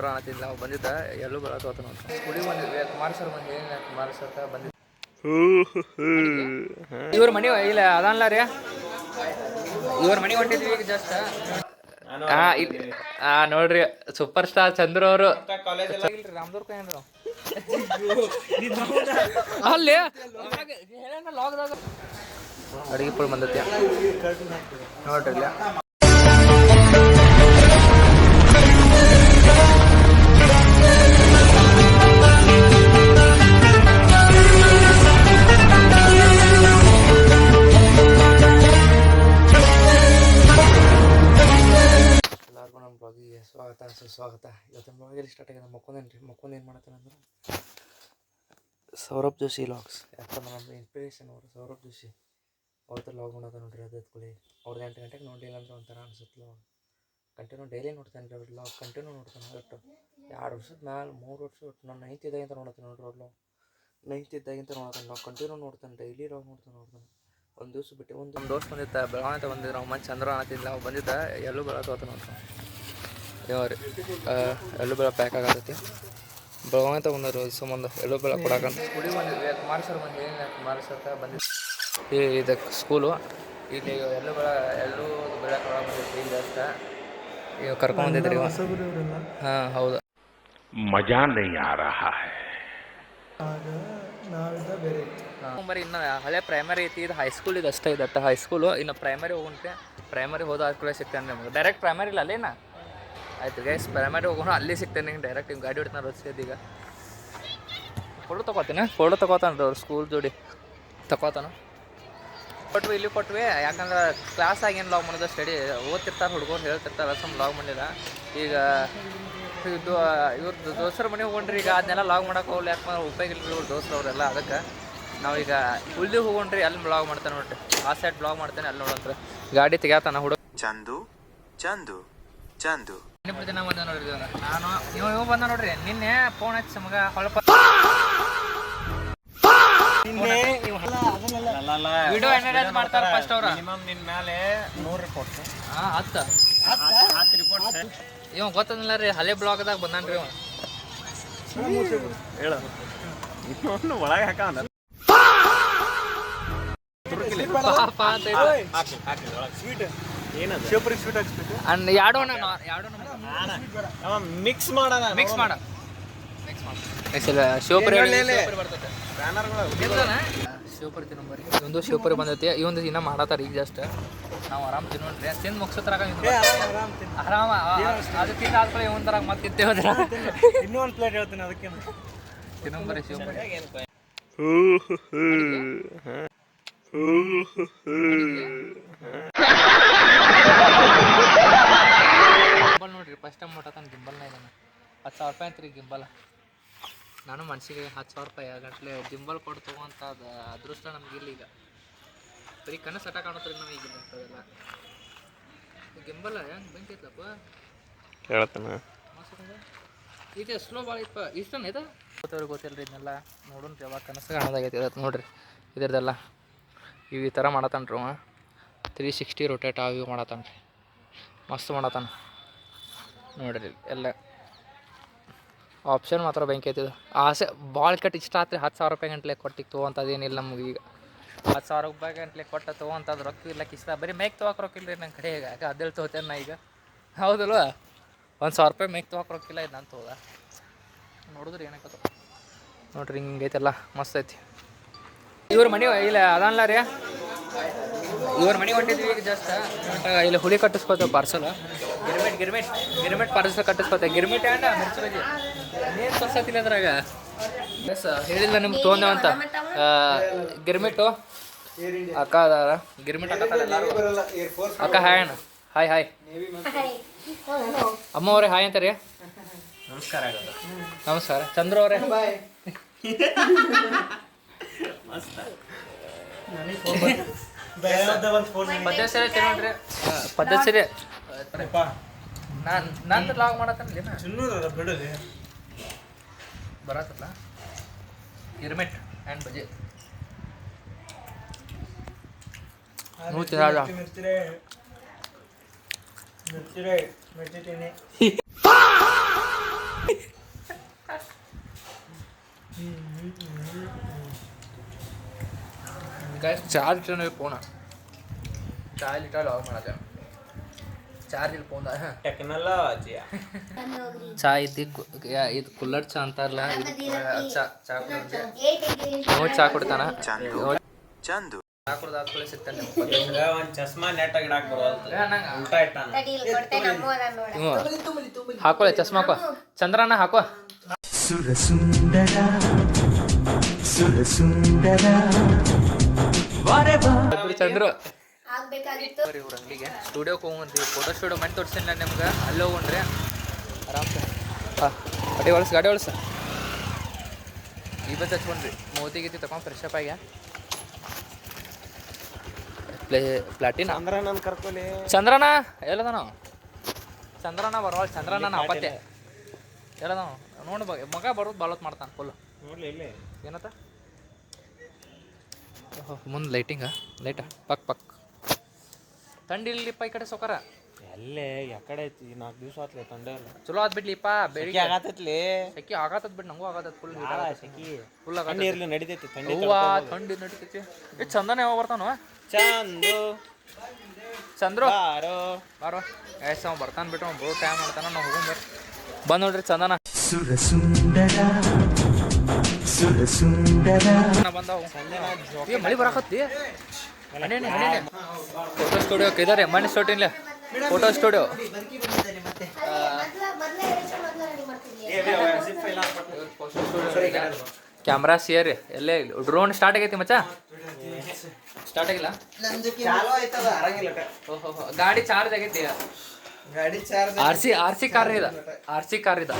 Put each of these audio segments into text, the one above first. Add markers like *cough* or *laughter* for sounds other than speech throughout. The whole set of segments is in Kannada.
ಚಂದ್ರ ಆಗ್ತಿದ್ದ ನಾವು ಬಂದಿದ್ದ ಎಲ್ಲೂ ಬರತ್ತೋತ ನೋಡಿ ಕುಡಿ ಬಂದಿದ್ವಿ ಕುಮಾರ್ ಸರ್ ಬಂದಿ ಕುಮಾರ್ ಸರ್ ಬಂದಿದ್ದ. ಇವ್ರ ಮನೆ ಇಲ್ಲ ಅದಲ್ಲ ರೀ. ಇವ್ರ ಮನೆ ಹೊಂಟಿದ್ವಿ ಈಗ ಜಸ್ಟ್ ಹಾ ಇಲ್ಲಿ ಹಾ ನೋಡ್ರಿ ಸೂಪರ್ ಸ್ಟಾರ್ ಚಂದ್ರ ಅವರು. ರಾಮದುರ್ಗ ಏನ್ರು? ಅಲ್ಲಿ? ಲಾಗ್ದಾಗ ಅಡಿಗೆ ಪುಲ್ ಬಂದತ್ಯ? ನೋಡ್ರಿ ಸೌರಭ್ ಜೋಶಿ ಲಾಗ್ಸ್ ಯಾಕಂದ್ರೆ ನಮ್ಮ ಇನ್ಸ್ಪಿರೇಷನ್ ಅವರು ಸೌರಭ್ ಜೋಶಿ. ಅವ್ರದ್ದು ಲಾಗ್ ಮಾಡೋದು ನೋಡ್ರಿ ಅದು ಎತ್ಕೊಳ್ಳಿ ಅವ್ರದ್ದು ಎಂಟು ಗಂಟೆಗೆ ನೋಡಲಿಲ್ಲ ಅಂದ್ರೆ ಒಂಥರ ಅನ್ಸುತ್ತೆ ಲಾಗ್ ಕಂಟಿನ್ಯೂ ಡೈಲಿ ನೋಡ್ತಾನೆ ರೀ ಅವ್ರ ಲಾಗ್ ಕಂಟಿನ್ಯೂ ನೋಡ್ತಾನೆ ಒಟ್ಟು. ಎರಡು ವರ್ಷದ ಮ್ಯಾಲೆ ಮೂರು ವರ್ಷ ಒಟ್ಟು ನಾನು ಇದ್ದಾಗಿಂತ ನೋಡ್ತಾನೆ ನೋಡ್ರಿ ಅವ್ರ ಲಾಗ್ ಇದ್ದಾಗಿಂತ ನೋಡ್ತಾನೆ ಲಾಗ್ ಕಂಟಿನ್ಯೂ ನೋಡ್ತಾನೆ ಡೈಲಿ ಲಾಗ್ ನೋಡ್ತಾನೆ ನೋಡ್ತಾನೆ. ಒಂದು ದಿವಸ ಬಿಟ್ಟು ಒಂದು ಒಂದು ದೋಸ್ತ್ ಬಂದಿದ್ದ, ಬೆಳಗಾವಿ ಅಂತ ಬಂದಿದ್ದು ನಾವು ಮಂಚ್ ಚಂದ್ರ ಅನ್ನತ್ತಿಲ್ಲ ನಾವು ಬಂದಿದ್ದ, ಎಲ್ಲೂ ಬೆಳಗ್ಗೆ ನೋಡ್ತಾನೆ ಎಲ್ಲೂ ಬೆಳ ಪ್ಯಾಕ್ ಆಗತ್ತೈತಿ ಬೆಳಗಾವಿ ತಗೊಂಡಾರು ಇದು ಸಂಬಂಧ ಎಲ್ಲೋ ಬೆಳ ಕೊಡಕಂತ ಹುಡುಗಿ ಬಂದಿದ್ವಿ. ಕುಮಾರ್ ಸರ್ ಬಂದಿದ್ದೀನಿ ಕುಮಾರ್ ಸರ್ ಬಂದಿದ್ವಿ ಈ ಇದಕ್ಕೆ ಸ್ಕೂಲು ಇಲ್ಲಿ ಎಲ್ಲೋ ಬೆಳ ಎಲ್ಲೂ ಬೆಳಕ ಬಂದಿದ್ವಿ ಜಾಸ್ತ ಕರ್ಕೊಂಡು ಕರ್ಕೊಂಡಿದ್ರಿ ಹಾಂ ಹೌದು. ಮಜಾ ನೀ ಆ ರಹಾ ಹೈ. ಬರೀ ಇನ್ನು ಹಳೆ ಪ್ರೈಮರಿ ಐತಿ ಇದು ಹೈಸ್ಕೂಲ್ ಇದು ಅಷ್ಟೇ ಇದ. ಹೈ ಸ್ಕೂಲು ಇನ್ನು ಪ್ರೈಮರಿ ಹೋಗುತ್ತೆ ಪ್ರೈಮರಿ ಹೋದ ಕೂಡ ಸಿಗ್ತಾನೆ ನಿಮ್ಗೆ ಡೈರೆಕ್ಟ್ ಪ್ರೈಮರಿ ಇಲ್ಲ ಅಲ್ಲೇನಾ? ಆಯ್ತು ಗೈಸ್ ಪ್ಯಾರಾಮೆಟ್ ಹೋಗೋಣ ಅಲ್ಲಿ ಸಿಗ್ತೇನೆ ನಿಂಗೆ ಡೈರೆಕ್ಟ್ ಹಿಂಗೆ ಗಾಡಿ ಹೊಡ್ತಾನೆ ರಸ್ತೆ ಈಗ. ಫೋಟೋ ತಗೋತೀನಿ ಫೋಟೋ ತಗೋತಾನೆ ಅವ್ರು ಸ್ಕೂಲ್ ಜೋಡಿ. ತಗೋತಾನ. ಕೊಟ್ವಿ, ಇಲ್ಲಿ ಕೊಟ್ವಿ, ಯಾಕಂದ್ರೆ ಕ್ಲಾಸ್ ಏನು ಲಾಗ್ ಮಾಡೋದು ಸ್ಟಡಿ ಓದ್ತಿರ್ತಾರೆ ಹುಡುಗರು ಹೇಳ್ತಿರ್ತಾರೆ ಸುಮ್ಮನೆ ಲಾಗ್ ಮಾಡಿಲ್ಲ. ಈಗ ಇದು ಇವ್ರದ್ದು ದೋಸ್ತರ ಮನೆ ಹೋಗೊಂಡ್ರಿ ಈಗ ಅದನ್ನೆಲ್ಲ ಲಾಗ್ ಮಾಡೋಕೆ ಹೋಗ್ಲಿ, ಯಾಕಂದ್ರೆ ಉಪಯೋಗ ಇಲ್ಲ ಇವ್ರು ದೋಸ್ರು ಅವರೆಲ್ಲ ಅದಕ್ಕೆ ನಾವೀಗ ಉಳ್ಳಿ ಹೋಗೊಂಡ್ರಿ ಅಲ್ಲಿ ಬ್ಲಾಗ್ ಮಾಡ್ತಾನೆ ನೋಡ್ರಿ. ಆ ಸೈಡ್ ಬ್ಲಾಗ್ ಮಾಡ್ತಾನೆ, ಅಲ್ಲಿ ನೋಡಂತ್ರ ಗಾಡಿ ತೆಗಿಯತಾನ ಹುಡುಗ. ಚಂದು ಚಂದು ಚಂದು. ನಾನು ಇವ ಇವ ಬಂದ ನೋಡ್ರಿ. ನಿನ್ನೆ ಫೋನ್ ಹಚ್ಚಿ ನಮಗ ಹೊಳಪ ವಿಡಿಯೋ ಎನ್ಎಡ್ ಮಾಡ್ತಾರ ಫಸ್ಟ್ ಅವ್ರ. ಮಿನಿಮಮ್ ನಿನ್ ಮೇಲೆ ನೂರು ರಿಪೋರ್ಟ್ ಹಾ ಹತ್ತ. ಇವ ಗೊತ್ತದಿಲ್ಲ ರೀ ಹಳೆ ಬ್ಲಾಗ್ದಾಗ ಬಂದಾನ್ರಿ ಇವ. ಹೇಳು. ಒಳಗೆ ಹಾಕ ಪಾಪ ಅಂತ ಐತಿ. ಸ್ವೀಟ್ ಶಿವಪುರಿ ಸ್ವೀಟ್ ಹಾಕ್ಸ್ಬೇಕು. ಅನ್ ಯಾಡೋ ನಾನು ಯಾಡೋ ನಮ್ಮ ಮಿಕ್ಸ್ ಮಾಡೋಣ ಮಿಕ್ಸ್ ಮಾಡ. ಮಿಕ್ಸ್ ಮಾಡ. ಶಿವಪುರಿ ಶಿವಪುರಿ ತಿನ್ನಂಬರಿ ಇವೊಂದು ಶಿವಪುರಿ ಬಂದೈತಿ. ಇವೊಂದು ಇನ್ನ ಮಾಡತಾರ ಈಗ ಜಸ್ಟ್ ನಾವು ಆರಾಮ್ ತಿನ್ನೋಣ್ರಿ. ತಿಂದು ಮುಗಿಸೋದ್ರಾಗ ಆರಾಮ ಅದು ತಿಂದ ಆದ್ಮೇಲೆ ಇವನ್ ತರ ಮತ್ತೆ ಇನ್ನೂ ಒಂದು ಪ್ಲೇಟ್ ಹೇಳ್ತೀನಿ ಅದಕ್ಕೆ ತಿನ್ನಂಬರಿ ಶಿವಪುರಿ. ಗಿಂಬಲ್ ನೋಡ್ರಿ ಫಸ್ಟ್ ಟೈಮ್ ಮುಟ್ಟತಾನ ಗಿಂಬಲ್ನ ಇದನ್ನ ಹತ್ತು ಸಾವಿರ ರೂಪಾಯಿ ಅಂತ್ರಿ ಗಿಂಬಲ್. ನಾನು ಮನ್ಸಿಗೆ ಹತ್ತು ಸಾವಿರ ರೂಪಾಯಿ ಗಂಟ್ಲೆ ಗಿಂಬಲ್ ಕೊಟ್ಟು ತಗೋಂತ ಅದು ಅದೃಷ್ಟ ನಮ್ಗೆ ಇಲ್ಲ ಈಗ. ಬರೀ ಕನಸು ಸಟ ಕಾಣತ್ರಿ ನಮಗೆ ಈಗ ಅಂತವೆಲ್ಲ ಗಿಂಬಲ್ ಹೆಂಗೆ ಬೆಂಕಿ ಹೇಳತನ. ಹೇಳ್ತಾನೆ ಇದೆ ಸ್ಲೋ ಭಾಳ ಇಪ್ಪ ಇಷ್ಟನ ಇದು? ಗೊತ್ತವ್ರಿಗೆ ಗೊತ್ತಿಲ್ಲ ರೀ ಇದನ್ನೆಲ್ಲ ನೋಡೋಣ ಯಾವಾಗ ಕನಸು ಕಾಣೋದಾಗೈತಿ ನೋಡ್ರಿ ಇದ್ರದ್ದೆಲ್ಲ ಇವು ಈ ಥರ ಮಾಡತ್ತಾನ್ರಿ ಅವ. ತ್ರೀ ಸಿಕ್ಸ್ಟಿ ರೊಟೇಟ್ ಇವು ಮಾಡತ್ತಾನ ರೀ ಮಸ್ತ್ ಮಾಡತ್ತಾನ ನೋಡ್ರಿ ಎಲ್ಲ. ಆಪ್ಷನ್ ಮಾತ್ರ ಬೆಂಕಿ ಐತಿದು ಆಸೆ ಭಾಳ ಕೆಟ್ಟ ಇಷ್ಟ ಆತ್ರಿ ಹತ್ತು ಸಾವಿರ ರೂಪಾಯಿ ಗಂಟ್ಲೆ ಕೊಟ್ಟಿಗೆ ತೊಗೊಂತದೇನಿಲ್ಲ ನಮ್ಗೆ ಈಗ. ಹತ್ತು ಸಾವಿರ ರೂಪಾಯಿ ಗಂಟ್ಲೆ ಕೊಟ್ಟ ತೊಗೊಂತದ್ ರೊಕ್ಕ ಇಲ್ಲ ಕಿಸ್ತ ಬರೀ ಮೇಕ್ ತೊಗೊಕ್ ರೊಕ್ಕ ಇಲ್ಲ ರೀ ನನ್ನ ಕಡೆ ಈಗ. ಅದೇಳಿ ತೊಗೋತೇನೆ ನಾ ಈಗ? ಹೌದಲ್ವ? ಒಂದು ಸಾವಿರ ರೂಪಾಯಿ ಮೇಕ್ ತೊಗೊಕ್ ರೊಕ್ಕಿಲ್ಲ ಇದು ನಾನು ತೊಗೋದ. ನೋಡಿದ್ರಿ ಏನಕ್ಕೆ ನೋಡ್ರಿ ಹಿಂಗೆ ಐತೆಲ್ಲ, ಮಸ್ತ್ ಐತಿ. ಇವ್ರ ಮನೆ ಇಲ್ಲ ಅದಲ್ಲ ರೀ. ಇವ್ರ ಮನೆ ಹೊಂಟಿದ್ವಿ ಈಗ ಜಸ್ಟ್ ಇಲ್ಲಿ ಹುಳಿ ಕಟ್ಟಿಸ್ಕೋತ ಪಾರ್ಸಲ್ ಗಿರ್ಮಿಟ್ ಗಿರ್ಮಿಟ್ ಗಿರ್ಮಿಟ್ ಪಾರ್ಸಲ್ ಕಟ್ಟಿಸ್ಕೋತ. ಗಿರ್ಮಿಟ್ ಆ್ಯಂಡ್ ಮಿರ್ಚಿ ಬಜ್ಜಿ? ಏನು ತೋರ್ಸತ್ತಿಲ್ಲ ಅದ್ರಾಗ? ಎಸ್ ಹೇಳಿಲ್ಲ ನಿಮ್ಗೆ ತೊಗೊಂಡೇವಂತ ಗಿರ್ಮಿಟು ಅಕ್ಕ ಅದಾರ. ಗಿರ್ಮಿಟ್ ಅಕ್ಕ ಎಲ್ಲರೂ ಅಕ್ಕ ಹಾಯ್ ಅಣ್ಣ. ಹಾಯ್ ಹಾಯ್ ಅಮ್ಮ ಅವರೇ ಹಾಯ್ ಅಂತಾರೆ ನಮಸ್ಕಾರ ನಮಸ್ಕಾರ. ಚಂದ್ರ ಅವರೇ. *laughs* ಪದ್ಧತಿ ಸರಿ ತಿನ್ನೋಣ್ರಿ ಸರಿ ನಾನು ನಂದು ಲಾಗ್ ಮಾಡತ್ತಲ್ಲ ಬಿಡಲಿ ಬರತ್ತಲ್ಲ ಗಿರ್ಮಿಟ್ ಆ್ಯಂಡ್ ಬಜೆ ನೂತಿ ಮಿರ್ತಿರೇ ಮಿರ್ಚಿರೆ ಗೈಸ್ ಚಾರ್ಜ್ ಫೋನ ಚಾರ್ಜ್ ಇಟ್ಟ ಲಾಗ್ ಮಾಡತ್ತೆ. ಚಾರ್ಜ್ ಇಲ್ಲ ಫೋನ್ ಟೆಕ್ನಾಲಜಿ ಚಾ ಯಾ- ಇದು ಕುಲ್ಲರ್ ಚಾ ಅಂತಾರಲ್ಲ ಇದು ಚಾ ಚಾ ಕುಡಿದ್ರೆ ನೀವು ಚಾ. ಕುಡ್ತಾನ. ಚಂದು. ಚಂದು. ಚಾ ಕುಡ್ದು ಹಾಕೊಳ್ಳಿ ಸಿಗ್ತಾನೆ ಒಂದ್ ಚಸ್ಮಾ ನೆಟ್ ಗಿಡಾಕ್ ಬರೋಲ್ತ. ಉಲ್ಟಾ ಇಟ್ಟಾನ ಹಾಕೊಳ್ಳಿ ಚಸ್ಮಾ ಹಾಕೋ. ಚಂದ್ರನ ಹಾಕೋ. ಬಿಡು ಚಂದ್ರು. ಆಗ್ಬೇಕಾಗಿತ್ತು. ಇವ್ರ ಅಂಗಡಿಗೆ. ಫೋಟೋ ಸ್ಟುಡಿಯೋ ಮಾಡಿ ತೋರಿಸ್ತೀನಿ ನಾನು ನಿಮ್ಗೆ. ಅಲ್ಲಿ ಹೋಗ್ರಿ. ಆರಾಮ್ಸೆ ಹಾಂ ಗಾಡಿ ಒಳಸ್ ಗಾಡಿ ಒಳಸ ಈ ಬಸ್ ಹಚ್ಕೊಂಡ್ರಿ. ಮೋತಿ ಗೀತಿ ತಗೊಂಡು ಫ್ರೆಶ್ ಅಪ್ ಪ್ಲೇ ಪ್ಲಾಟಿನ? ಅಂದ್ರ ಕರ್ಕೊಳ್ಳಿ ಕರ್ಕೊಲಿ ಚಂದ್ರನ ಎಲ್ಲದ ನಾವು ಚಂದ್ರನ ಬರೋಲ್ ಚಂದ್ರನ ಎಲ್ಲದ ನೋಡಿ ಮಗ ಬರೋದು ಬಾಳತ್ ಮಾಡ್ತಾನೆ ಫುಲ್ ಏನತ್ತ? ಮುಂದೆ ಲೈಟಿಂಗ ಲೈಟ ಪಕ್ ಪಕ್. ತಂಡಿಲ್ಲಿಪ್ಪ ಈ ಕಡೆ ಸೊಕರ ಎಲ್ಲೇ ಯಾಕಡೆ ಐತಿ ನಾಲ್ಕು ದಿವಸ ಆತ್ಲೆ ತಂಡ ಇಲ್ಲ ಚಲೋ ಆತ್ ಬಿಡ್ಲಿಪ್ಪ ಬೆಳಿಗ್ಗೆ. ಆಗತ್ತೈತ್ಲಿ ಸೆಕಿ ಆಗತ್ತದ ಬಿಡ್ ನಂಗೂ ಆಗತ್ತದ ಫುಲ್ ಸೆಕಿ? ಫುಲ್ ಆಗತ್ತ. ಇರ್ಲಿ ನಡಿತೈತಿ ತಂಡಿ ಹೂವ ಥಂಡಿ ನಡಿತೈತಿ. ಏ ಚಂದನ ಯಾವಾಗ ಬರ್ತಾನ? ಚಂದು. ಚಂದ್ರು? ಬಾರೋ. ಬಾರೋ. ಎಸ್ ಅವ ಬರ್ತಾನ ಬಿಟ್ಟು ಅವ್ನು ಬರೋ ಟೈಮ್ ಮಾಡ್ತಾನ ನಾವು ಹೋಗೋಣ ಬರ್ರಿ ಬಂದ್ ನೋಡ್ರಿ ಚಂದನ. ಸುರ ಏ ಮಳಿ ಬರಾಕತ್ತಿ? ಫೋಟೋ ಸ್ಟುಡಿಯೋ ಇದಾರೆ ಮನೆ ಸ್ಟುಡಿಯೋ ಫೋಟೋ ಸ್ಟುಡಿಯೋ ಕ್ಯಾಮ್ರಾ ಸೇರಿ ಎಲ್ಲೇ ಡ್ರೋನ್ ಸ್ಟಾರ್ಟ್ ಆಗೈತಿ ಮಚ್ಚ? ಸ್ಟಾರ್ಟ್ ಆಗಿಲ್ಲ? ಗಾಡಿ ಚಾರ್ಜ್ ಆಗೈತಿ R C R C car ಇದ. ಆರ್ ಸಿ ಕಾರ್ ಇದ.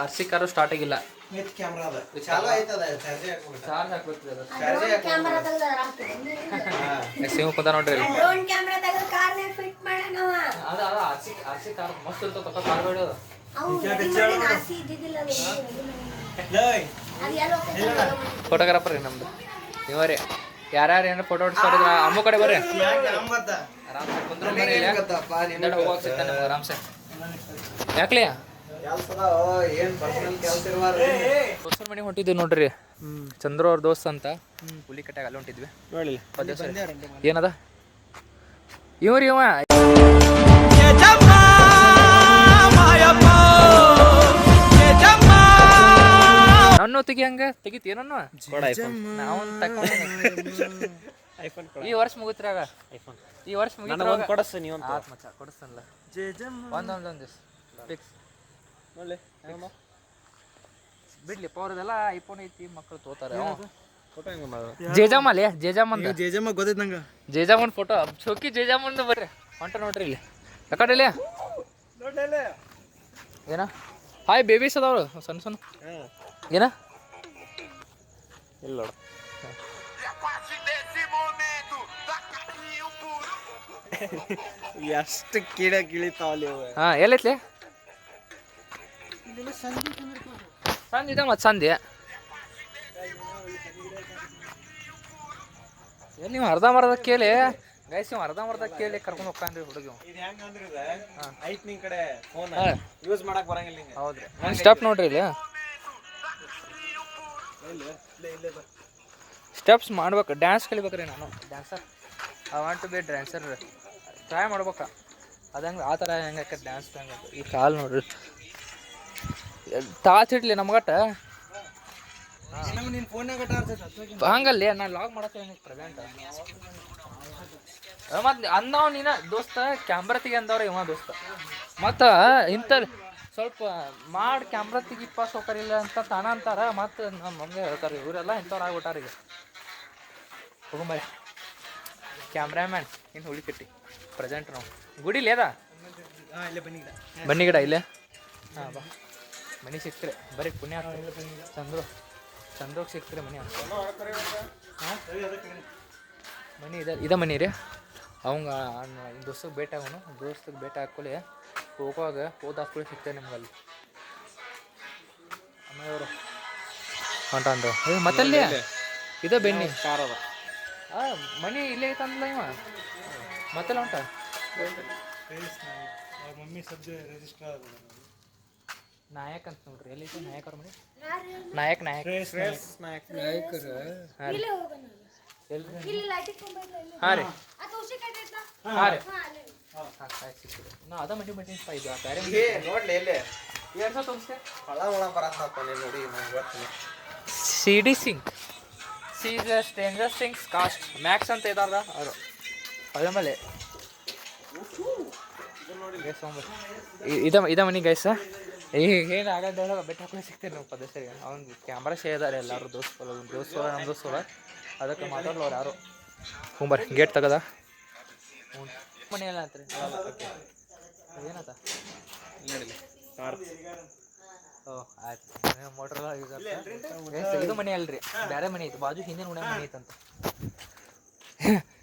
ಆರ್ ಸಿ ಕಾರು ಸ್ಟಾರ್ಟ್ ಆಗಿಲ್ಲ. ವಿತ್ ಕ್ಯಾಮ್ರಾ ಅದ. ಚಾಲೋ ಆಯ್ತದ ಚಾರ್ಜ್ ಹಾಕ್ಬಿಡ ಚಾರ್ಜ್ ಹಾಕ್ಬೇಕು ಕ್ಯಾಮರಾ ತೆಗೆದು ಅದ್ರ ಹಾಕ್ತೀವಿ. ಸಿಂಗ್ ಕುಂತ ನೋಡ್ರಿ ಇಲ್ಲಿ. ಡ್ರೋನ್ ಕ್ಯಾಮ್ರಾ ತೆಗೆದು ಕಾರ್ನಾಗ ಫಿಟ್ ಮಾಡೋಣವ ಅದ ಅದ R C R C car ಮಸ್ತ್ ಇರ್ತದ ತಪ್ಪ ಕಾರ್ ಬೇಡ. ಅವು ready ಮಾಡಿ ಆಸಿ ಇದ್ದಿದ್ದಿಲ್ಲ ಅದು. ready ಮಾಡಿ. ಅದು ಎಲ್ಲ ಹೋಗ್ತೈತೆ ಫೋಟೋಗ್ರಾಫರ್ ರೀ ನಮ್ದು. ನೀವರೇ ಯಾರ್ಯಾರು ಏನಾರ ಫೋಟೋ ಹೊಡ್ಸ್ಕೊಂಡಿದ್ರ ಅಮ್ಮ ಕಡೆ ಬರ್ರಿ. ಆರಾಮ್ಸೆ ಸರ್ ಬರ್ರಿ ಇಲ್ಲಿ. ಆರಾಮ್ಸೆ. ಯಾಕ್ಲೆ? ಏನ್ ಪರ್ಸನಲ್ ಕೆಲಸ ಇರುವಾರ ಹೊಸೂರ್ ಮನೆಗೆ ಹೊಂಟಿದ್ವಿ ನೋಡ್ರಿ. ಚಂದ್ರ ಅವ್ರ ದೋಸ್ತ ಅಂತ ಹುಲಿ ಕಟ್ಟಾಗ ಅಲ್ಲಿ ಹೊಂಟಿದ್ವಿ. ನೋಡಿ ಏನದ? ಇವ್ರಿ ಇವ. ನನ್ನ ತೆಗಿ ಹಂಗ? ತೆಗಿತ ಏನನ್ನ? ಕೊಡ ಐಫೋನ್ ನಾವು ತಕೊಂಡ್ ಐಫೋನ್ ಕೊಡ. ಈ ವರ್ಷ ಮುಗಿತ್ರಾಗ? ಐಫೋನ್ ಈ ವರ್ಷ ಮುಗಿತ್ರಾಗ? ಕೊಡಸ್ ನೀವೊಂದು ಆತ್ ಮಚ್ಚ ಕೊಡಿಸ್ತಲ್ಲ ಒಂದೊಂದು ಒಂದ್ ದಿವ್ಸ. ಫಿಕ್ಸ್ ನೋಡ್ಲಿ ಬಿಡ್ಲಿ ಅವ್ರದೆಲ್ಲ ಐಫೋನ್ ಐತಿ ಮಕ್ಕಳು ತೋತಾರೆ. ಫೋಟೋ ಅಲ್ಲೇ ಮಾಡ ಜೇಜಾಮಲ್ಲಿ ಜೇಜಾಮನ್ ಜೇಜಮ್ಮ ಗೊತ್ತೈತೆ ನಂಗೆ. ಜೇಜಾಮನ್ ಫೋಟೋ ಚೌಕಿ ಜೇಜಾಮನ್ ಬರ್ರಿ. ಹೊಂಟ ನೋಡ್ರಿ ಇಲ್ಲಿ. ಯಾಕಡೆ ಇಲ್ಲಿ? ಏನ? ಹಾಯ್ ಬೇಬೀಸ್ ಅದಾವ್ರು. ಸಣ್ಣ ಸಣ್ಣ. ಏನ? ಇಲ್ಲ ನೋಡು *laughs* ಎಷ್ಟು ಕೀಡ ಕಿಳಿತಾವಲ್ಲಿ ಹಾ ಎಲ್ಲೈತ್ಲಿ? ಸಂಜೆ ಇದೆ ಮತ್ತೆ ಸಂದಿ ಎಲ್ಲಿ ನೀವು ಅರ್ಧಂಬರ್ಧ ಕೇಳಿ. ಗೈಸ್ ನೀವು ಅರ್ಧಂಬರ್ಧ ಕೇಳಿ ಕರ್ಕೊಂಡು ಹೋಗ್ತಾನ್ರಿ ಹುಡುಗಿ ಇದು ಹೆಂಗ ಅಂದ್ರೆ ಇದ? ಐತ್ ನಿನ್ ಕಡೆ ಫೋನ್. ಯೂಸ್ ಮಾಡಕ್ ಬರಂಗಿಲ್ಲ ನಿಂಗೆ. ಹೌದ್ರಿ. ನಾನು ಸ್ಟೆಪ್ ನೋಡ್ರಿ ಇಲ್ಲಿ. ಸ್ಟೆಪ್ಸ್ ಮಾಡ್ಬೇಕು. ಡ್ಯಾನ್ಸ್ ಕಲಿಬೇಕ್ರಿ ನಾನು. Dancer I want to be dancer try ಮಾಡ್ಬೇಕು. ಅದಂಗೆ ಆ ಥರ ಹೆಂಗೆ ಡ್ಯಾನ್ಸ್ ಹೆಂಗೆ ಈ ಕಾಲ್ ನೋಡ್ರಿ. ತಾಚಿಡ್ಲಿ ನಮ್ಗಟ್ಟ ನಿನ್ ಫೋನ್ಯಾಗ ಹಂಗಲ್ಲಿ ನಾನು ಲಾಗ್ ಮಾಡಕ್ಕೆ ಪ್ರೆಸೆಂಟ್ ಮತ್ತೆ ಅಂದವ್ ನೀನ ದೋಸ್ತ ಕ್ಯಾಮ್ರಾ ತೆಗಿ ಅಂದವ್ರ ಇವ ದೋಸ್ತ. ಮತ್ತು ಇಂಥ ಸ್ವಲ್ಪ ಮಾಡಿ ಕ್ಯಾಮ್ರಾ ಪಾಸ್ ಸೌಕರ್ಯ ಅಂತ ತಾನ ಅಂತಾರ ಮತ್ತು ನಮ್ಮ ಮಮ್ಮಿ ಹೇಳ್ತಾರೆ ಇವರೆಲ್ಲ ಇಂಥವ್ರು ಆಗ್ಬಿಟ್ಟಾರ ಈಗ. ಹೋಗಂಬಾಯ್ ಕ್ಯಾಮ್ರಾಮ್ಯಾನ್ ಇನ್ನು ಹುಳಿ ಕಟ್ಟಿ. ಪ್ರೆಸೆಂಟ್ ನಾವು ಗುಡಿಲಿ ಅದ ಬನ್ನಿ ಗಿಡ ಇಲ್ಲೇ? ಹಾಂ ಬಾ. ಮನೆ ಸಿಕ್ತ್ರೆ ಬರೀ ಪುಣ್ಯ ಚಂದ್ರ ಚಂದ್ರು ಚಂದ್ರೋಗ್ ಸಿಕ್ತ್ರೆ ಮನೆ ಹಾಂ? ಮನೆ ಇದೆ ಇದೆ ಮನೆ ರೀ. ಅವಂಗ ದೋಸ್ತಗೆ ಭೇಟಿ ಆಗೋನು. ದೋಸ್ತಗೆ ಭೇಟಿ ಹಾಕೊಳ್ಳಿ ಹೋಗುವಾಗ ಹೋದ ಹಾಕೊಳ್ಳಿ ಸಿಗ್ತೇವೆ ನಿಮ್ಗೆ ಅಲ್ಲಿ ಅಮ್ಮೆಯವರು ಹೊಂಟ ಅಂದ್ರು. ಏ ಮತ್ತಲ್ಲಿ? ಇದ ಬೆನ್ನಿ. ಕಾರ್ ಅದ? ಆ ಮನೆ ಇಲ್ಲೇ ಐತಂದ್ಲ ಇವ. ಮತ್ತಲ್ಲ ಹೊಂಟ? ಮಮ್ಮಿ ಸದ್ಯ ರಿಜಿಸ್ಟರ್ ಆದ. ನಾಯಕ್ ಅಂತ ನೋಡ್ರಿ. ಎಲ್ಲಿ ನಾಯಕ್ ಅವ್ರ ಮನೆ? ನಾಯಕ್ ನಾಯಕ್. ನಾಯಕರು. ಹಾಂ ರೀ. ಎಲ್ರಿ? ಇಲ್ಲಿ ಲೈಟಿಗೆ ಕೊಂಬೈಲ್ಲ ಇಲ್ಲಿ ಹಾಂ ರೀ. ಆ ತೋಷಿ ಕಟ್ಟೈತ್ಲ ಹಾಂ. ರೀ. ಹಾ ಆಯ್ತು ಸಿಕ್ಕಿದೆ ನಾ ಅದ ಮಡಿ ಮಟ್ಟಿನಪ್ಪ ಇದು ಆ ಬೇರೆ ಏ ನೋಡ್ಲಿ ಎಲ್ಲಿ ಎರಡು ಸಾವಿರ ತೋರಿಸ್ತೆ ಹೊಳ ಒಳ ಬರತ್ತಪ್ಪ ನೀನು ನೋಡಿ ನಂಗೆ ಗೊತ್ತಿಲ್ಲ. See the sing. See is stranger things cast Max ಅಂತ ಇದಾರ ಅವರು. ಅದ್ರ ಮೇಲೆ. ಇದ ಇದ ಮನಿ ಗೈಸ ಏನು ಆಗಲ್ಲ ಬೆಟ್ಟ ಹಾಕೊಂಡು ಸಿಗ್ತೀನಿ ನಾವು ಪದ ಸರಿ ಅವ್ನು ಕ್ಯಾಮ್ರಾ ಶೇ ಇದಾರೆ ಎಲ್ಲರೂ ದೋಸ್ತರು ದೋಸ್ತಲ್ಲ ನಮ್ಮ ದೋಸ್ತಲ್ಲ ಅದಕ್ಕೆ ಮಾತಾಡ್ಲವ್ರು ಯಾರು? ಹ್ಞೂ ಬರ್ರಿ ಗೇಟ್ ತೆಗದ. ಹ್ಞೂ ಮನೆ ಎಲ್ಲ ಅಂತ್ರಿ ಏನತ್ತ ಓ ಆಯ್ತು. ಮೋಟ್ರಲ್ಲ ಯೂಸ್ ಆಗ್ತದೆ ಇದು ಮನೆ ಅಲ್ರಿ. ಬೇರೆ ಮನೆ ಐತೆ ಬಾಜು ಹಿಂದಿನ ಉಣ್ಯ ಮನೆ ಐತಂತ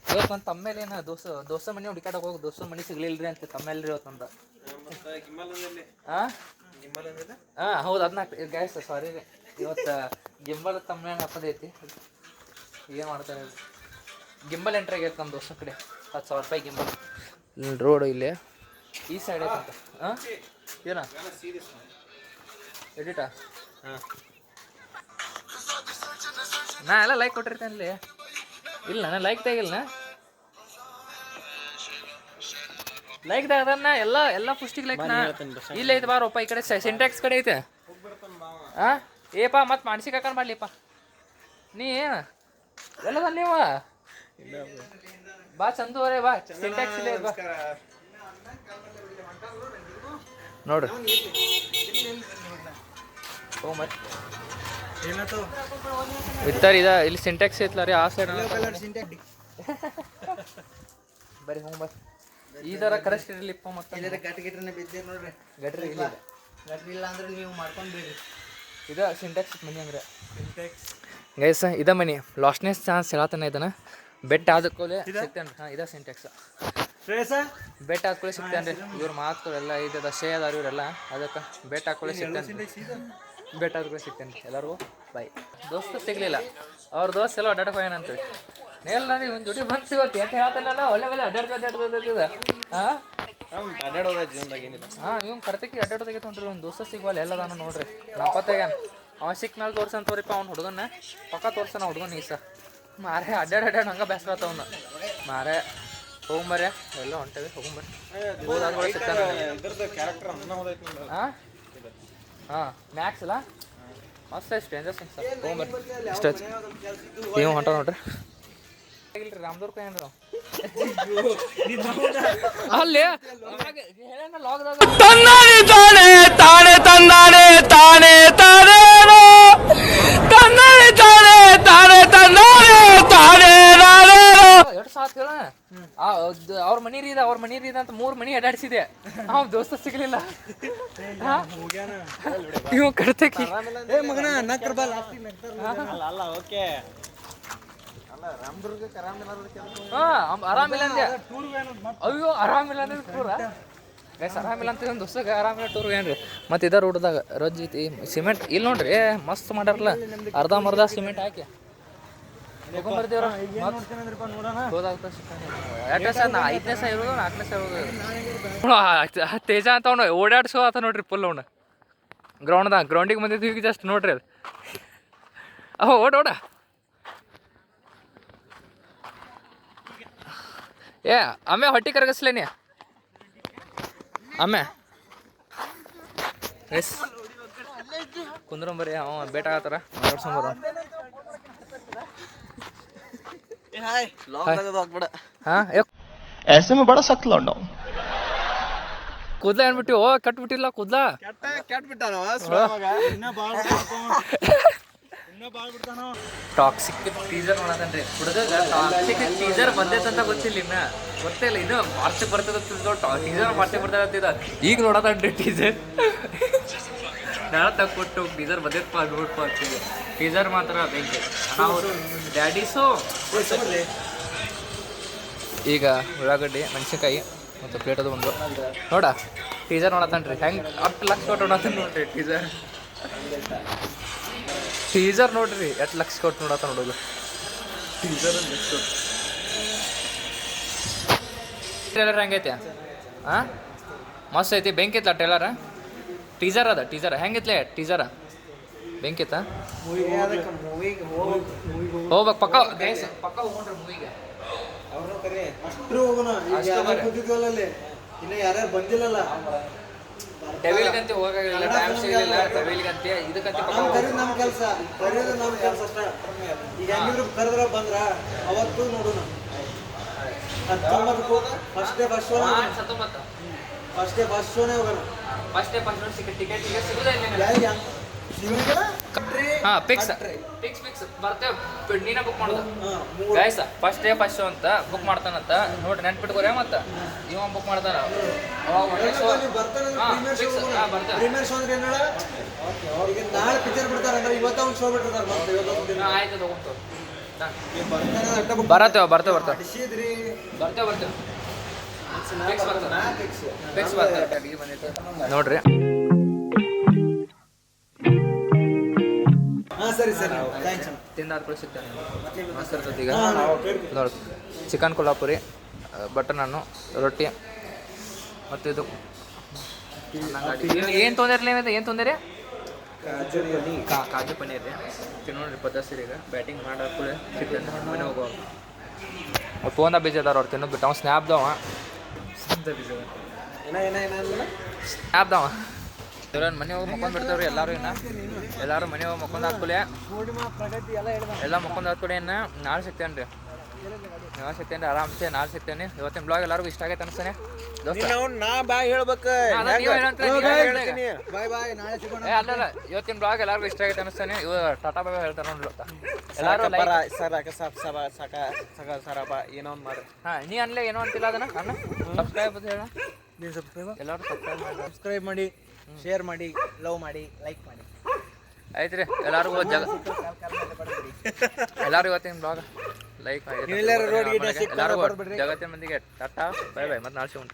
ಇವತ್ತು ನನ್ನ ತಮ್ಮೇಲೆ ಏನ ದೋಸ್ತ ದೋಸ್ತ ಮನೆ ಹುಡುಕಾಡಕ್ಕೆ ಹೋಗಿ ದೋಸೆ ಮನೆ ಸಿಗ್ಲಿಲ್ರಿ ಅಂತ ತಮ್ಮೇಲ್ರಿ ಇವತ್ತು ನಂದ ಹಾಂ ಹೌದು ಅದನ್ನ ಗ್ಯಾಸ್ ಸಾರಿ ರೀ. ಇವತ್ತು ಗಿಂಬಲ್ ತಮ್ಮ ಹಾಕೋದೈತಿ ಏನು ಮಾಡ್ತಾರೆ. ಗಿಂಬಲ್ ಎಂಟ್ರಿ ಆಗೈತೆ ನಮ್ಮ ದೋಸ್ತ ಕಡೆ. ಹತ್ತು ಸಾವಿರ ರೂಪಾಯಿ ಗಿಂಬಲ್. ರೋಡ್ ಇಲ್ಲಿ. ಈ ಸೈಡ್ ಐತಂತ. ಹಾಂ? ಏನ ಎಡಿಟಾ ಹಾಂ. ನಾ ಎಲ್ಲ ಲೈಕ್ ಕೊಟ್ಟಿರ್ತೇನೆ ಇಲ್ಲ. ನಾನು ಲೈಕ್ ತೆಗಿಲ್ಲ ಲೈಕ್ ಅದನ್ನ ಎಲ್ಲ ಎಲ್ಲ ಪುಷ್ಟಿಗೆ ಲೈಕ್ ನಾ ಇಲ್ಲ ಐತೆ ಬಾರಪ್ಪ ಈ ಕಡೆ ಸಿಂಟ್ಯಾಕ್ಸ್ ಕಡೆ ಐತೆ. ಆ? ಏಪ ಮತ್ತೆ ಮಾಡಿಸಿ ಹಾಕೊಂಡು ಮಾಡ್ಲಿಪ್ಪ ನೀ ಏನು? ಎಲ್ಲ ನೀವ? ಬಾ ಚಂದು ಅವರೇ ಬಾ. ಸಿಂಟ್ಯಾಕ್ಸ್ ಇಲ್ಲ ಬಾ ನೋಡ್ರಿ ಓ ಮತ್ತೆ ಇತ್ತಾರ ಇದ ಇಲ್ಲಿ ಸಿಂಟ್ಯಾಕ್ಸ್ ಐತ್ಲ ರೀ ಆ ಸೈಡ್ *laughs* ಬರೀ ಹ್ಞೂ ಬರ್ರಿ ಈ ಥರ ಕರೆಸ್ಟ್ ಇರಲಿಪ್ಪ ಮತ್ತೆ ಗಟ್ಟಿ ಗಿಟ್ರನ್ನ ಬಿದ್ದೆ ನೋಡ್ರಿ. ಗಟ್ರಿ ಇಲ್ಲ. ಗಟ್ಟಿ ಇಲ್ಲ ಅಂದ್ರೆ ನೀವು ಮಾಡ್ಕೊಂಡು ಬಿಡ್ರಿ ಇದ ಸಿಂಟೆಕ್ಸ್ ಮನಿ ಅಂದ್ರೆ. ಗೈಸ್ ಇದ ಮನಿ. ಲಾಸ್ಟ್ನೆಸ್ ಚಾನ್ಸ್ ಹೇಳತನ ಇದನ ಬೆಟ್ ಕೂಡಲೇ ಸಿಗ್ತೇನೆ ಹಾಂ ಇದ ಸಿಂಟೆಕ್ಸ್. ಶ್ರೇಯಸ? ಬೆಟ್ ಹಾಕೊಳ್ಳಿ ಸಿಗ್ತೇನೆ ರೀ ಇವ್ರ ಮಾತುಗಳೆಲ್ಲ ಇದ ಶೇ ಅದಾರ ಇವರೆಲ್ಲ ಅದಕ್ಕೆ ಬೆಟ್ ಹಾಕೊಳ್ಳಿ ಸಿಗ್ತೇನೆ ಬೆಟ್ ಆದ್ಕೊಳ್ಳಿ ಸಿಗ್ತೇನೆ ಎಲ್ಲರಿಗೂ ಬಾಯ್ ದೋಸ್ತ ಸಿಗ್ಲಿಲ್ಲ. ಅವ್ರ ದೋಸ್ತ ಎಲ್ಲ ಅಡ್ಡಾಡಕ್ಕೆ ಹೋಗ್ಯಾನಂತ್ರಿ. ನೇಲ್ ನಾನು ದುಡಿ ಬಂತು ಇವತ್ತು ಯಾಕೆ ಹೇಳ್ತಾನಲ್ಲ ಒಳ್ಳೆ ಒಳ್ಳೆ ಅಡ್ಡಾಡ್ದು ಅಡ್ಡಾಡ್ದು ಹಾಂ ಅಡ್ಡಾಡೋದ ಜೀವನದಾಗ ಏನಿಲ್ಲ. ಹಾಂ ಇವ್ನು ಕರ್ತಕ್ಕೆ ಅಡ್ಡಾಡೋದಾಗೈತೆ ನೋಡ್ರಿ ಒಂದು ದೋಸ್ತ ಸಿಗುವಲ್ಲ ಎಲ್ಲ ನಾನು ನೋಡ್ರಿ. ನಾಪತ್ತಾಗ ಅವ ಸಿಕ್ಕ ಮೇಲೆ ತೋರ್ಸನ್ ತೋರಿಪ್ಪ ಅವ್ನು ಹುಡುಗನ್ನ ಪಕ್ಕ ತೋರ್ಸನ ಹುಡುಗನ ಈಸ ಮಾರೇ ಅಡ್ಡಾಡ್ ಅಡ್ಡಾಡ್ ಹಂಗೆ ಬೇಸರ ಆತವನ್ನ ಮಾರೆ ಹೋಗ್ಬರ್ಯ ಎಲ್ಲ ಹೊಂಟೇವಿ ಹೋಗ್ಬರ್ರಿ ಹೋದಾದ್ಮೇಲೆ ಸಿಗ್ತಾನೆ. ನೋಡ್ರಿ. ಹಾಂ ಹಾಂ ಮ್ಯಾಕ್ಸ್ ಅಲ್ಲ ಮಸ್ತ್ ಸ್ಟ್ರೇಂಜರ್ಸ್ ಸಿಂಗ್ಸ್ ಹೋಗ್ಬರ್ರಿ ಇಷ್ಟ ನೀವು ಹೊಂಟ ನೋಡ್ರಿ. ಅಲ್ಲಿ ತಾನೆ ತಾನೆ ತಂದಾನೆ ತಾನೆ ತಾನೇನೋ. ತಂದಾನೆ ತಾನೆ ತಾನೆ ತಂದಾನೆ ತಾನೆ ನಾನೇನೋ. ಎರಡು ಸಾತ್ ಹೇಳ. ಅವ್ರ ಮನಿ ರೀ ಅವ್ರ ಮನಿ ರೀದ ಅಂತ ಮೂರ್ ಮನಿ ಅಡ್ಡಾಡ್ಸಿದೆ ಅವ್ ದೋಸ್ತ ಸಿಗ್ಲಿಲ್ಲ. ಇವ್ ಮಗನ ಅಲ್ಲ ಅಲ್ಲ ಓಕೆ ಹಾ ಆರಾಮಿಲ್ಲ ಅಂದೆ. ಅಯ್ಯೋ ಆರಾಮಿಲ್ಲ ಅಂದ್ರೆ ಟೂರ ಗೈಸ್ ಆರಾಮಿಲ್ಲ ಅಂತ ಒಂದು ದೋಸ್ತಗ ಆರಾಮಿಲ್ಲ ಟೂರ್ ಏನ್ರಿ? ಮತ್ತೆ ಇದ ರೋಡ್ದಾಗ ರಜ್ಜಿ ಐತಿ ಸಿಮೆಂಟ್ ಇಲ್ಲಿ ನೋಡ್ರಿ ಮಸ್ತ್ ಮಾಡ್ಯಾರಲ್ಲ. ಅರ್ಧ ಮರ್ಧ ಸಿಮೆಂಟ್ ಹಾಕಿ. ಬರ್ತೀವ್ರ? ಹೋದಾಗ ಎರಡನೇ ಸಹ ನಾ ಐದನೇ ಸಹ ಇರೋದು ನಾಲ್ಕನೇ ಸಹ ಇರೋದು ತೇಜ ಅಂತ ಅವ್ನು ಓಡಾಡ್ಸೋ ಆತ ನೋಡ್ರಿ ಫುಲ್ ಅವ್ನು. ಗ್ರೌಂಡ್ದಾಗ ಗ್ರೌಂಡಿಗೆ ಬಂದಿದ್ದು ಈಗ ಜಸ್ಟ್ ನೋಡ್ರಿ ಅದು. ಅಹೋ ಓಡ ಓಡ. ಏ ಅಮ್ಮೆ ಹೊಟ್ಟಿ ಕರಗಿಸ್ಲೇನಿ ಅಮ್ಮೆ ಎಸ್ ಕುಂದ್ರಂಬರಿ ಅವ ಬೇಟ ಆಗತ್ತಾರ ಮಾತಾಡ್ಸಂಬರ ಹಾಯ್ ಲಾಗ್ ಆಗ್ಬಿಡ ಹಾ ಏ ऐसे में बड़ा सख्त लौंडा हूं ಕೂದ್ಲ ಏನ್ಬಿಟ್ಟು ಓ ಕಟ್ಬಿಟ್ಟಿಲ್ಲ ಕೂದ್ಲ ಕೆಟ್ಟ ಕೆಟ್ಟ ಟಾಕ್ಸಿಕ್ ಟೀಸರ್ ನೋಡತನ್ರಿ ಹುಡುಗ ಟಾಕ್ಸಿಕ್ ಟೀಸರ್ ಅಂತ ಗೊತ್ತಿಲ್ಲ ಇನ್ನ. ಗೊತ್ತಿಲ್ಲ ಇದು ಮಾರ್ಚ್ ಬರ್ತದ ಟೀಸರ್ ಮಾರ್ಚ್ ಬರ್ತದ ಈಗ ನೋಡತನ್ರಿ ಟೀಸರ್ ನಾಳೆ ತಗೊಟ್ಟು ಟೀಸರ್ ಬಂದೈತಪ್ಪ ನೋಡ್ಪ ಅಂತಿದ್ದೆ. ಟೀಸರ್ ಮಾತ್ರ ಬೆಂಕಿ ನಾವು ಡ್ಯಾಡೀಸು ಈಗ ಉಳ್ಳಾಗಡ್ಡಿ, ಮೆಣಸಿನ್ಕಾಯಿ ಮತ್ತು ಪ್ಲೇಟ್ ಅದು ಒಂದು. ನೋಡ ಟೀಸರ್ ನೋಡತನ್ರಿ ಹೆಂಗೆ ಹತ್ತು ಲಕ್ಷ ಕೊಟ್ಟು ನೋಡತ್ತೀನಿ ನೋಡ್ರಿ ಟೀಸರ್ ಟೀಸರ್ ನೋಡ್ರಿ ಎಟ್ ಲಕ್ಷ ಕೊಟ್ಟು ನೋಡತ್ತ ನೋಡೋದು. ಟೀಸರ್ ಟ್ರೇಲರ್ ಹೆಂಗೈತೆ ಹಾಂ ಮಸ್ತ್ ಐತಿ ಬೆಂಕಿ ಐತ್ಲ ಟ್ರೇಲರ್ ಟೀಸರ್ ಅದ ಟೀಸರ್ ಹೆಂಗೈತ್ಲೆ ಟೀಸರ ಅದಕ್ಕೆ ಮೂವಿಗೆ ಹೋಗ್ಬೇಕು. ಪಕ್ಕ ಗೈಸ್ ಪಕ್ಕ ಹೋಗ್ರಿ ಮೂವಿಗೆ ಅಷ್ಟ್ರು ಹೋಗೋಣ. ಇನ್ನು ಯಾರ್ಯಾರು ಬಂದಿಲ್ಲಲ್ಲ? ಡೆವಿಲ್ಗಂತೆ ಹೋಗಾಗಿಲ್ಲ ಟೈಮ್ ಸಿಗಲಿಲ್ಲ ಡೆವಿಲ್ಗಂತೆ ಇದಕ್ಕಂತೆ ನಮ್ಮ ನಮ್ ನಮ್ಮ ಕೆಲಸ ಕರೆಯೋದು ನಮ್ಮ ಕೆಲಸ ಅಷ್ಟೇ ಈಗ ಹೆಂಗಿದ್ರು ಕರೆದ್ರ ಬಂದ್ರ ಅವತ್ತು ನೋಡೋಣ. ಹತ್ತೊಂಬತ್ತು ಫಸ್ಟ್ ಡೇ ಫಸ್ಟ್ ಶೋ ಹತ್ತೊಂಬತ್ತು. ಫಸ್ಟ್ ಡೇ ಫಸ್ಟ್ ಶೋನೇ ಹೋಗೋಣ. ಫಸ್ಟ್ ಡೇ ಫಸ್ಟ್ ಸಿಕ್ಕ ಟಿಕೆಟ್ ಈಗ ಸಿಗುದೇ ಇಲ್ಲ ಹಾ ಫಿಕ್ಸ್ ಫಿಕ್ಸ್ ಪಿಕ್ಸ್ ಬರ್ತೇವೆ. ನೀನ ಬುಕ್ ಮಾಡೋದು? Guys first day first show ಅಂತ ಬುಕ್ ಮಾಡ್ತಾನಂತ. ನೋಡಿ ನೆನ್ಪಿಟ್ಕೋರೆ ಮತ್ತ. ಇವ ಬುಕ್ ಮಾಡ್ತಾನ. ನಾಳೆ ಪಿಕ್ಚರ್ ಬಿಡ್ತಾರೆ ಅಂದ್ರೆ ಇವತ್ತ ಒಂದು ಶೋ ಬಿಟ್ಟಿರ್ತಾರೆ ಮತ್ತೆ ಹಾ, ಆಯ್ತು book ಬರತ್ತೇವ ಬರ್ತೇವೆ ಬರ್ತೇವೆ ಬರ್ತೇವೆ ಬರ್ತೇವೆ. Fix ಹಾ ಸರಿ ಸರಿ ಥ್ಯಾಂಕ್ಸ್ ತಿಂದಾದ ಕೂಡ ಸಿಗ್ತಾನೆ. ಮಸ್ತ್ ಇರ್ತೈತಿ ಈಗ ನೋಡಿ ಚಿಕನ್ ಕೊಲ್ಹಾಪುರಿ ಬಟರ್ ನಾನು ರೊಟ್ಟಿ ಮತ್ತು ಇದು. ಏನು ತೊಂದರೆ ಏನು ತೊಂದರೆ? ಕಾಜು ಪನ್ನೀರ್ ರೀ ತಿನ್ನೋಣ್ರಿ ಪದಸ್ರಿ ಈಗ ಬ್ಯಾಟಿಂಗ್ ಮಾಡೋ ಕೂಡ ಸಿಗ್ತಾನೆ. ಮನೆ ಹೋಗುವಾಗ ಬಿಜಿ ಅದಾರ ಅವ್ರು ತಿನ್ನೋದು ಬಿಟ್ಟು. ಅವ್ನು ಸ್ನ್ಯಾಪ್ದವ? ಸ್ನ್ಯಾಪ್ದವ ಇವ್ರನ್ನ ಮನೆ ಹೋಗಿ ಮಕ್ಕೊಂಡ್ ಬಿಡ್ತಾವ್ರಿ ಎಲ್ಲಾರು ಇನ್ನ? ಎಲ್ಲಾರು ಮನೆ ಹೋಗಿ ಮಕ್ಕೊಂಡ್ ಹಾಕ್ಕೊಲೆ ಎಲ್ಲ ಮಕ್ಕೊಂಡ್ ಹಾಕ್ಕೊಡಿ ಇನ್ನ. ನಾಳೆ ಸಿಗ್ತೇನೆ ರೀ ನಾಳೆ ಸಿಗ್ತೇನೆ ಆರಾಮ್ಸೆ ನಾಳೆ ಸಿಗ್ತೇನೆ ಇವತ್ತಿನ ಬ್ಲಾಗ್ ಎಲ್ಲಾರ್ಗು ಇಷ್ಟ ಆಗೈತೆ ಅನಿಸ್ತಾನೆ. ನಾ ಬಾಯ್ ಹೇಳ್ಬೇಕ ಸಿಗೋಣ. ಇವತ್ತಿನ ಬ್ಲಾಗ್ ಎಲ್ಲಾರ್ಗು ಇಷ್ಟ ಆಗೈತೆ ಅನಿಸ್ತಾನೆ. ಇವ ಟಾಟಾ ಬಾಯ್ ಹೇಳ್ತಾರ ನೋಡ್ರಿ ಎಲ್ಲರೂ ಏನೋ ಒಂದು ಮಾಡ್ರಿ. ಹಾ ನೀ ಅನ್ಲೇ ಏನೋ ಅಂತಿಲ್ಲ ಅದನ್ನ? ಸಬ್ಸ್ಕ್ರೈಬ್ ಹೇಳ. ಎಲ್ಲರೂ ಸಬ್ಸ್ಕ್ರೈಬ್ ಮಾಡಿ ಸಬ್ಸ್ಕ್ರೈಬ್ ಮಾಡಿ. ಶೇರ್ ಮಾಡಿ ಲವ್ ಮಾಡಿ ಲೈಕ್ ಮಾಡಿ. ಆಯ್ತು ರೀ ಎಲ್ಲರಿಗೂ ಜಗ ಎಲ್ಲರೂ ಇವತ್ತಿನ ಬ್ಲಾಗ್ ಲೈಕ್ ಮಾಡಿ ಎಲ್ಲರಿಗೂ. ಜಗತ್ತಿನ ಮಂದಿಗೆ ಟಾಟಾ ಬೈ ಬೈ ಮತ್ತೆ ನಾಳೆ ಸಿಗೋಣ